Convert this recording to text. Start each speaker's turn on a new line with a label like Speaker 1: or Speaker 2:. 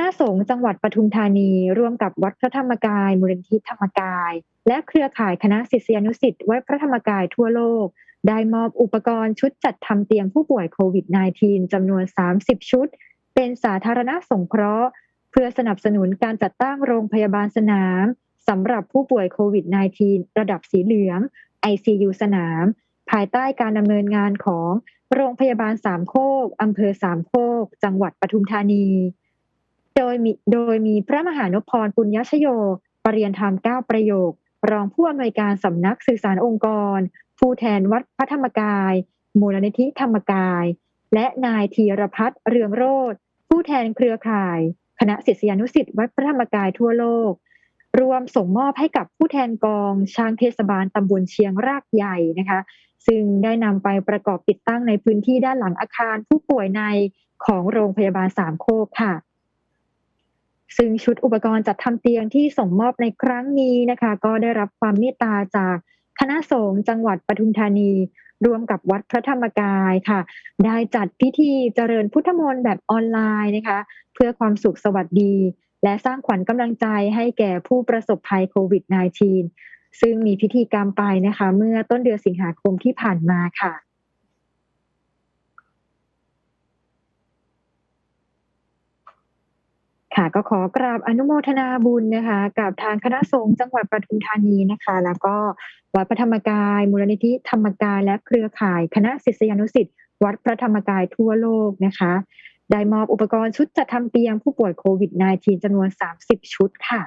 Speaker 1: ณะสงฆ์จังหวัดปทุมธานี ร่วมกับวัดพระธรรมกายมูลนิธิธรรมกาย และเครือข่ายคณะศิษยานุศิษย์วัดพระธรรมกายทั่วโลก ได้มอบอุปกรณ์ชุดจัดทำเตียงผู้ป่วยโควิด -19 จำนวน 30 ชุด เป็นสาธารณสงเคราะห์ เพื่อสนับสนุนการจัดตั้งโรงพยาบาลสนามสำหรับผู้ป่วยโควิด -19 ระดับสีเหลือง ICU สนาม ภายใต้การดำเนินงานของโรงพยาบาลสามโคกอำเภอสามโคก จังหวัดปทุมธานี โดยมีโดยมีพระมหานพรปุญญชโยปรริยนธรรมเก้าประโยค รองผู้อำนวยการสำนักสื่อสารองค์กร ผู้แทนวัดพระธรรมกาย มูลนิธิธรรมกาย และนายธีรพัฒน์เรืองโรธผู้แทนเครือข่าย คณะศิษยานุศิษย์วัดพระธรรมกายทั่วโลก รวมส่งมอบให้กับผู้แทนกองช้างเทศบาลตำบลเชียงรากใหญ่นะคะ ซึ่งได้นำไปประกอบติดตั้งในพื้นที่ด้านหลังอาคารผู้ป่วยในของโรงพยาบาลสามโคกค่ะ ซึ่งชุดอุปกรณ์จัดทำเตียงที่ส่งมอบในครั้งนี้นะคะ ก็ได้รับความเมตตาจากคณะสงฆ์จังหวัดปทุมธานีรวมกับวัดพระธรรมกายค่ะ ได้จัดพิธีเจริญพุทธมนต์แบบออนไลน์นะคะ เพื่อความสุขสวัสดี และสร้างขวัญกำลังใจให้แก่ผู้ประสบภัยโควิด -19 ซึ่งมีพิธีกรรมไปนะคะ เมื่อต้นเดือนสิงหาคมที่ผ่านมาค่ะ ค่ะก็ขอกราบอนุโมทนาบุญนะคะ กับทางคณะสงฆ์จังหวัดปทุมธานีนะคะ แล้วก็วัดพระธรรมกาย มูลนิธิธรรมกายและเครือข่าย คณะศิษยานุศิษย์วัดพระธรรมกายทั่วโลกนะคะ ได้มอบอุปกรณ์ชุดจัดทำเตียงผู้ป่วยโควิด -19 จำนวน 30 ชุดค่ะ